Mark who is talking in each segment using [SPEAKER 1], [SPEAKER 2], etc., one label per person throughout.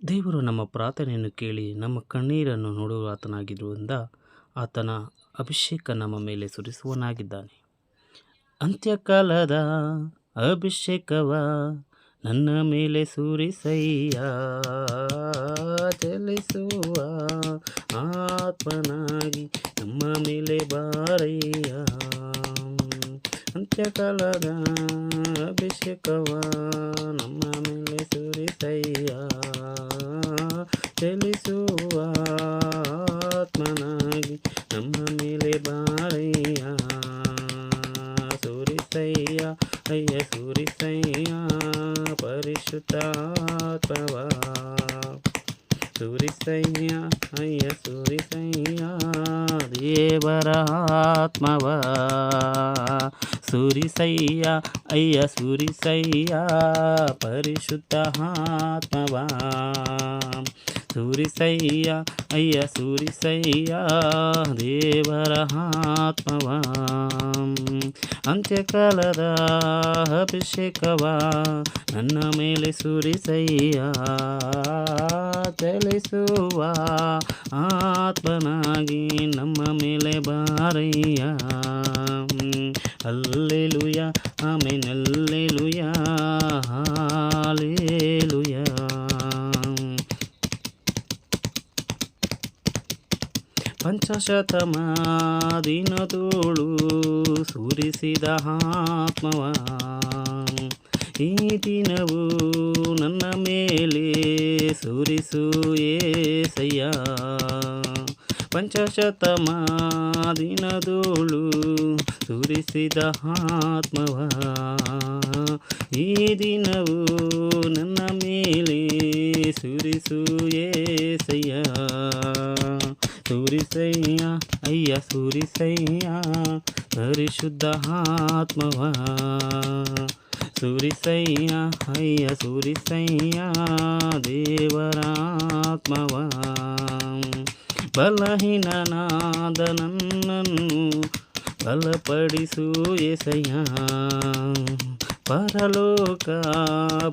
[SPEAKER 1] ದೇವರು ನಮ್ಮ ಪ್ರಾರ್ಥನೆಯನ್ನು ಕೇಳಿ ನಮ್ಮ ಕಣ್ಣೀರನ್ನು ನೋಡುವ ಆತನಾಗಿರುವುದರಿಂದ ಆತನ ಅಭಿಷೇಕ ನಮ್ಮ ಮೇಲೆ ಸುರಿಸುವನಾಗಿದ್ದಾನೆ ಅಂತ್ಯಕಾಲದ ಅಭಿಷೇಕವ ನನ್ನ ಮೇಲೆ ಸುರಿಸಯ್ಯ, ಚಲಿಸುವ ಆತ್ಮನಾಗಿ ನಮ್ಮ ಮೇಲೆ ಬಾರಯ್ಯ. ಅಂತ್ಯಕಾಲದ ಅಭಿಷೇಕವ ನಮ್ಮ ಮೇಲೆ ಸುರಿಸಯ್ಯ ಚಲಿಸುವ ಆತ್ಮನಾಗಿ ನಮ್ಮ ಮೇಲೆ ಬಾರಯ್ಯ ಸುರಿಸಯ್ಯ ಅಯ್ಯ ಸುರಿಸಯ್ಯ ಪರಿಶುದ್ಧಾತ್ಮವ సూరిసయ్యా అయ్య సూరిసయ్యా దేవరాత్మవా. సూరిసయ్యా అయ్య సూరిసయ్యా పరిశుద్ధ ఆత్మవా సూరిసయ్యా ಅಯ್ಯ ಸೂರಿಸಯ್ಯ, ದೇವರ ಆತ್ಮವ. ಅಂತ್ಯಕಾಲದ ಅಭಿಷೇಕವ, ನನ್ನ ಮೇಲೆ ಸುರಿಸಯ್ಯ. ಚಲಿಸುವ ಆತ್ಮನಾಗಿ ನಮ್ಮ ಮೇಲೆ ಬಾರಯ್ಯ. ಅಲ್ಲೆಲುಯ ಆಮೇಲೆ ಅಲ್ಲೆಲುಯ ಪಂಚಶತಮಾದಿನದೋಳು ಸುರಿಸಿದ ಆತ್ಮವ. ಈ ದಿನವು ನನ್ನ ಮೇಲೆ ಸುರಿಸು ಏಸಯ್ಯ. ಪಂಚಶತಮಾದಿನದೋಳು ಸುರಿಸಿದ ಆತ್ಮವ. ಈ ದಿನವು ನನ್ನ ಮೇಲೆ ಸುರಿಸು ಏಸಯ್ಯ. ಸುರಿಸಯ್ಯ ಅಯ್ಯ ಸುರಿಸಯ್ಯ ಪರಿಶುದ್ಧ ಆತ್ಮವ ಸುರಿಸಯ್ಯ ಅಯ್ಯ ಸುರಿಸಯ್ಯ ದೇವರ ಆತ್ಮವ ಬಲಹೀನನಾದ ನನ್ನನ್ನು ಬಲಪಡಿಸು ಎಸಯ್ಯ ಪರಲೋಕ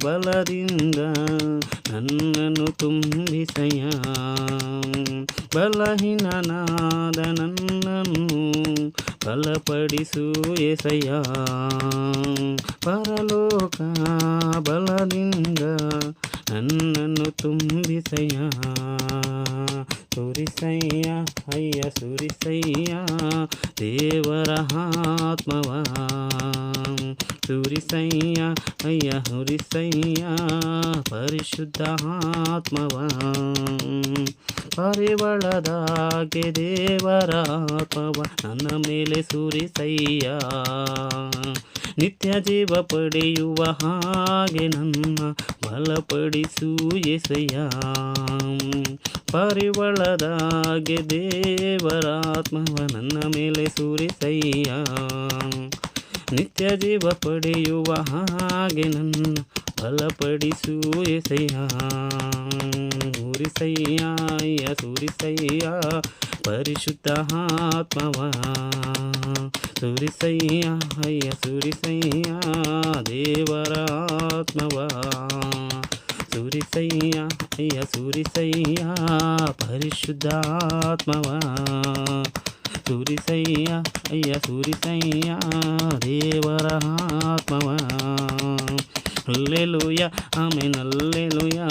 [SPEAKER 1] ಬಲದಿಂದ ನನ್ನನ್ನು ತುಂಬಿಸಯ್ಯ ಬಲಹೀನನಾದ ನನ್ನನ್ನು ಬಲಪಡಿಸು ಎಸಯ್ಯ ಪರಲೋಕ ಬಲದಿಂದ ನನ್ನನ್ನು ತುಂಬಿಸಯ್ಯ ಸುರಿಸಯ್ಯ ಅಯ್ಯ ಸುರಿಸಯ್ಯ ದೇವರ ಆತ್ಮವ ಸುರಿಸಯ್ಯ ಅಯ್ಯ ಹುರಿಸಯ್ಯ ಪರಿಶುದ್ಧ ಆತ್ಮವ. ಪರಿವಳದಾಗೆ ದೇವರ ಆತ್ಮವ ನನ್ನ ಮೇಲೆ ಸುರಿಸಯ್ಯ ನಿತ್ಯ ಜೀವ ಪಡೆಯುವ ಹಾಗೆ ನನ್ನ ಬಲಪಡಿಸು ಎಸಯ್ಯ ಪರಿವಳದಾಗೆ ದೇವರಾತ್ಮವ, ನನ್ನ ಮೇಲೆ ಸುರಿಸಯ್ಯ ನಿತ್ಯ ಜೀವ ಪಡೆಯುವ ಹಾಗೆ ನನ್ನ ಬಲಪಡಿಸು ಎಸಯ್ಯ ಸುರಿಸಯ್ಯ ಅಯ್ಯ ಸುರಿಸಯ್ಯ ಪರಿಶುದ್ಧ ಆತ್ಮವ ಸುರಿಸಯ್ಯ ಅಯ್ಯ ಸುರಿಸಯ್ಯ ದೇವರ ಆತ್ಮವ ಸುರಿಸಯ್ಯ ಅಯ್ಯ ಸುರಿಸಯ್ಯ ಪರಿಶುದ್ಧಾತ್ಮವ సూరిసయ్య అయ్య సూరిసయ్య దేవరహాత్మవా అల్లెలుయ ఆమె నల్లెలుయా